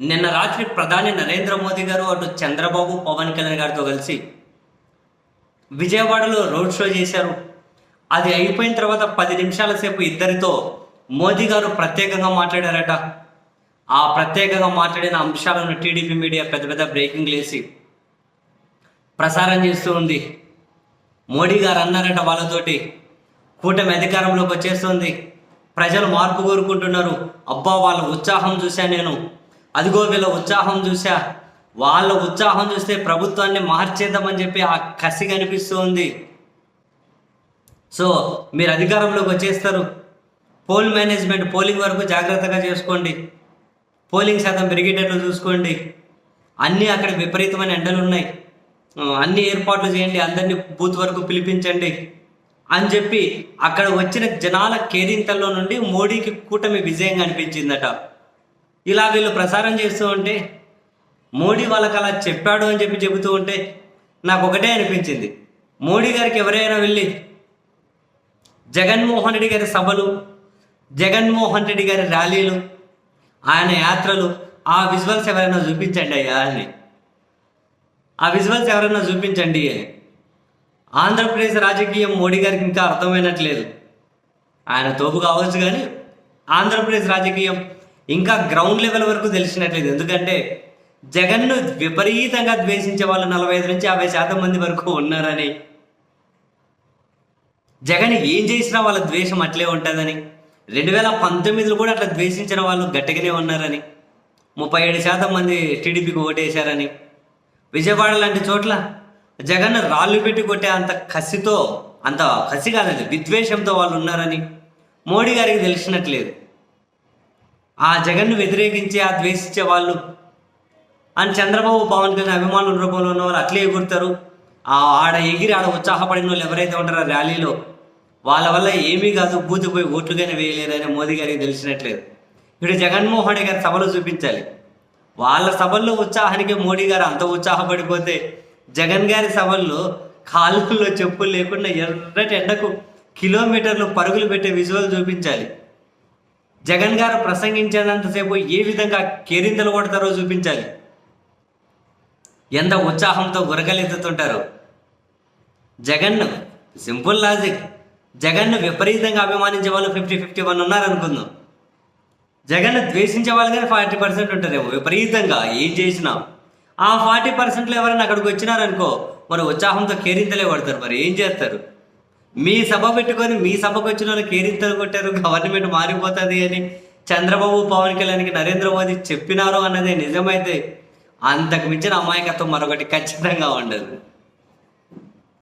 నిన్న రాత్రి ప్రధాని నరేంద్ర మోదీ గారు అటు చంద్రబాబు పవన్ కళ్యాణ్ గారితో కలిసి విజయవాడలో రోడ్ షో చేశారు. అది అయిపోయిన తర్వాత పది నిమిషాల సేపు ఇద్దరితో మోదీ గారు ప్రత్యేకంగా మాట్లాడారట. ఆ ప్రత్యేకంగా మాట్లాడిన అంశాలను టీడీపీ మీడియా పెద్ద పెద్ద బ్రేకింగ్ లేసి ప్రసారం చేస్తూ ఉంది. మోడీ గారు అన్నారట వాళ్ళతోటి కూటమి అధికారంలోకి వచ్చేస్తుంది. ప్రజలు మార్పు కోరుకుంటున్నారు. అబ్బా వాళ్ళ ఉత్సాహం చూశాను నేను. అదిగో వీళ్ళ ఉత్సాహం చూసా వాళ్ళ ఉత్సాహం చూస్తే ప్రభుత్వాన్ని మార్చేద్దామని చెప్పి ఆ కసి కనిపిస్తుంది. సో మీరు అధికారంలోకి వచ్చేస్తారు. పోల్ మేనేజ్మెంట్ పోలింగ్ వరకు జాగ్రత్తగా చేసుకోండి. పోలింగ్ శాతం పెరిగేటట్లు చూసుకోండి. అన్నీ అక్కడ విపరీతమైన ఎండలు ఉన్నాయి. అన్ని ఏర్పాట్లు చేయండి. అందరినీ బూత్ వరకు పిలిపించండి. అని చెప్పి అక్కడ వచ్చిన జనాల కేరింతల్లో నుండి మోడీకి కూటమి విజయంగా అనిపించిందట. ఇలా వీళ్ళు ప్రసారం చేస్తూ ఉంటే మోడీ వాళ్ళకి అలా చెప్పాడు అని చెప్పి చెబుతూ ఉంటే నాకు ఒకటే అనిపించింది. మోడీ గారికి ఎవరైనా వెళ్ళి జగన్మోహన్ రెడ్డి గారి సభలు జగన్మోహన్ రెడ్డి గారి ర్యాలీలు ఆయన యాత్రలు ఆ విజువల్స్ ఎవరైనా చూపించండి అయ్యా అని. ఆ విజువల్స్ ఎవరైనా చూపించండి ఆంధ్రప్రదేశ్ రాజకీయం మోడీ గారికి ఇంకా అర్థమైనట్లేదు. ఆయన తోపు కావచ్చు కానీ ఆంధ్రప్రదేశ్ రాజకీయం ఇంకా గ్రౌండ్ లెవెల్ వరకు తెలిసినట్లేదు. ఎందుకంటే జగన్ను విపరీతంగా ద్వేషించే వాళ్ళు నలభై ఐదు నుంచి యాభై శాతం మంది వరకు ఉన్నారని. జగన్ ఏం చేసినా వాళ్ళ ద్వేషం అట్లే ఉంటుందని. రెండు వేల పంతొమ్మిదిలో కూడా అట్లా ద్వేషించిన వాళ్ళు గట్టిగానే ఉన్నారని. ముప్పై ఏడు శాతం మంది టీడీపీకి ఓటేశారని. విజయవాడ లాంటి చోట్ల జగన్ రాళ్ళు పెట్టి కొట్టే అంత కసితో అంత కసి కాదండి విద్వేషంతో వాళ్ళు ఉన్నారని మోడీ గారికి తెలిసినట్లేదు. ఆ జగన్ను వ్యతిరేకించి ఆ ద్వేషించే వాళ్ళు. అని చంద్రబాబు పవన్ కళ్యాణ్ అభిమానుల రూపంలో ఉన్న వాళ్ళు అట్లే ఎగురుతారు. ఆ ఆడ ఎగిరి ఆడ ఉత్సాహపడిన వాళ్ళు ఎవరైతే ఉంటారో ర్యాలీలో వాళ్ళ వల్ల ఏమీ కాదు బూతిపోయి ఓట్లుగానే వేయలేరని మోదీ గారికి తెలిసినట్లేదు. ఇప్పుడు జగన్మోహన్ రెడ్డి గారి సభలో చూపించాలి. వాళ్ళ సభల్లో ఉత్సాహానికి మోడీ గారు అంత ఉత్సాహపడిపోతే జగన్ గారి సభల్లో కాలుల్లో చెప్పులు లేకుండా ఎర్రటి ఎండకు కిలోమీటర్లు పరుగులు పెట్టే విజువల్ చూపించాలి. జగన్ గారు ప్రసంగించినంతసేపు ఏ విధంగా కేరింతలు కొడతారో చూపించాలి. ఎంత ఉత్సాహంతో గురకలెత్తుతుంటారు జగన్ సింపుల్ లాజిక్ జగన్ను విపరీతంగా అభిమానించే వాళ్ళు ఫిఫ్టీ ఫిఫ్టీ వన్ ఉన్నారనుకుందాం. జగన్ ద్వేషించే వాళ్ళు కానీ ఫార్టీ పర్సెంట్ ఉంటారేమో విపరీతంగా ఏం చేసినా. ఆ ఫార్టీ పర్సెంట్లో ఎవరైనా అక్కడికి వచ్చినారనుకో మరి ఉత్సాహంతో కేరింతలే పడతారు మరి ఏం చేస్తారు? మీ సభ పెట్టుకొని మీ సభకు వచ్చిన వాళ్ళు కేరింతలు కొట్టారు గవర్నమెంట్ మారిపోతుంది అని చంద్రబాబు పవన్ కళ్యాణ్కి నరేంద్ర మోదీ చెప్పినారు అన్నదే నిజమైతే అంతకు మించిన అమాయకత్వం మరొకటి ఖచ్చితంగా ఉండదు.